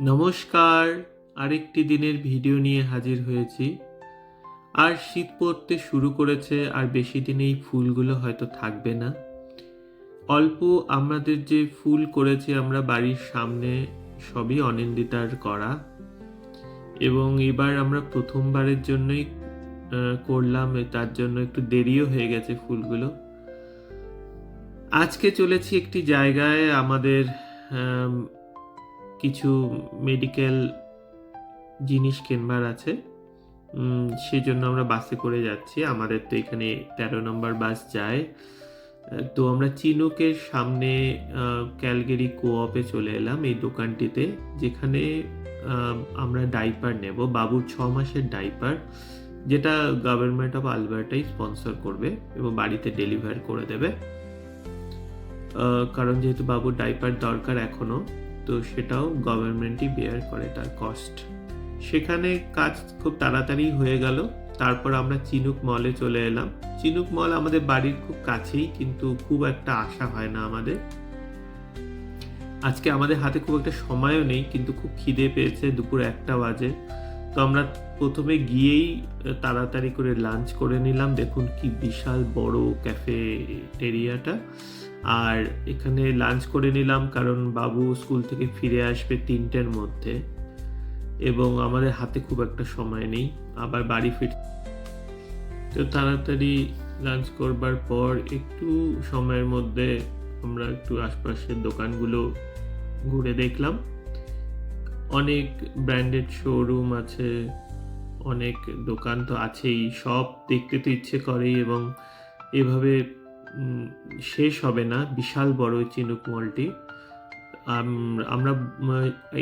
নমস্কার আরেকটি দিনের ভিডিও নিয়ে হাজির হয়েছি। আর শীত পড়তে শুরু করেছে আর বেশি দিন এই ফুলগুলো হয়তো থাকবে না। অল্প আমাদের যে ফুল করেছি আমরা বাড়ির সামনে সবই অনিন্দিতার করা। এবং এবার আমরা প্রথমবারের জন্যই করলাম তার জন্য একটু দেরিও হয়ে গেছে ফুলগুলো। আজকে চলেছি একটি জায়গায় আমাদের আম, কিছু মেডিকেল জিনিস কেনবার আছে। উম, সেই জন্য আমরা বাসে করে যাচ্ছি। আমাদের তো এখানে তেরো নম্বর বাস যায়। তো আমরা চিনুকের সামনে ক্যালগেরি কোঅপে চলে এলাম এই দোকানটিতে যেখানে আমরা ডাইপার নেব। বাবুর ছ মাসের ডাইপার যেটা গভর্নমেন্ট অফ আলবার্টাই স্পন্সর করবে এবং বাড়িতে ডেলিভার করে দেবে। কারণ যেহেতু বাবুর ডাইপার দরকার এখনও তো সেটাও গভর্নমেন্টই বেয়ার করে তার কস্ট সেখানে কাজ খুব তাড়াতাড়ি হয়ে গেল। তারপর আমরা চিনুক মলে চলে এলাম। চিনুক মল আমাদের বাড়ির খুব কাছেই, কিন্তু খুব একটা আশা হয় না আমাদের। আজকে আমাদের হাতে খুব একটা সময়ও নেই, কিন্তু খুব খিদে পেয়েছে, দুপুর একটা বাজে। তো আমরা প্রথমে গিয়েই তাড়াতাড়ি করে লাঞ্চ করে নিলাম। দেখুন কি বিশাল বড় ক্যাফে ক্যাফেটেরিয়াটা আর এখানে লাঞ্চ করে নিলাম কারণ বাবু স্কুল থেকে ফিরে আসবে তিনটের মধ্যে এবং আমাদের হাতে খুব একটা সময় নেই, আবার বাড়ি ফির তো তাড়াতাড়ি লাঞ্চ করবার পর একটু সময়ের মধ্যে আমরা একটু আশপাশের দোকানগুলো ঘুরে দেখলাম। অনেক ব্র্যান্ডেড শোরুম আছে, অনেক দোকান তো আছেই, সব দেখতে তো ইচ্ছে করেই এবং এভাবে শেষ হবে না। বিশাল বড় এই চিনুক মলটি আমরা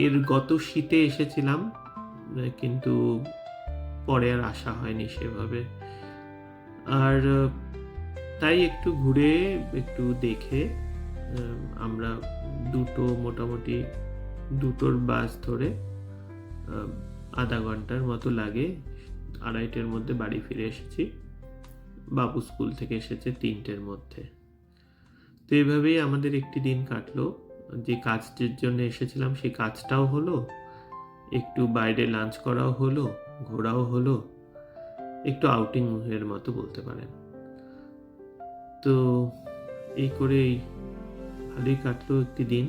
এর গত শীতে এসেছিলাম, কিন্তু পরে আর আসা হয়নি সেভাবে। আর, তাই একটু ঘুরে, একটু দেখে আমরা দুটো, মোটামুটি দুটোর বাস ধরে আধা ঘণ্টার মতো লাগে। আড়াইটের মধ্যে বাড়ি ফিরে এসেছি। বাবু স্কুল থেকে এসেছে তিনটের মধ্যে। তো এইভাবেই আমাদের একটি দিন কাটলো। যে কাজটির জন্য এসেছিলাম সেই কাজটাও হলো। একটু বাইরে লাঞ্চ করাও হলো, ঘোরাও হলো। একটু আউটিং এর মতো বলতে পারেন। তো এই করেই ভালোই কাটলো একটি দিন।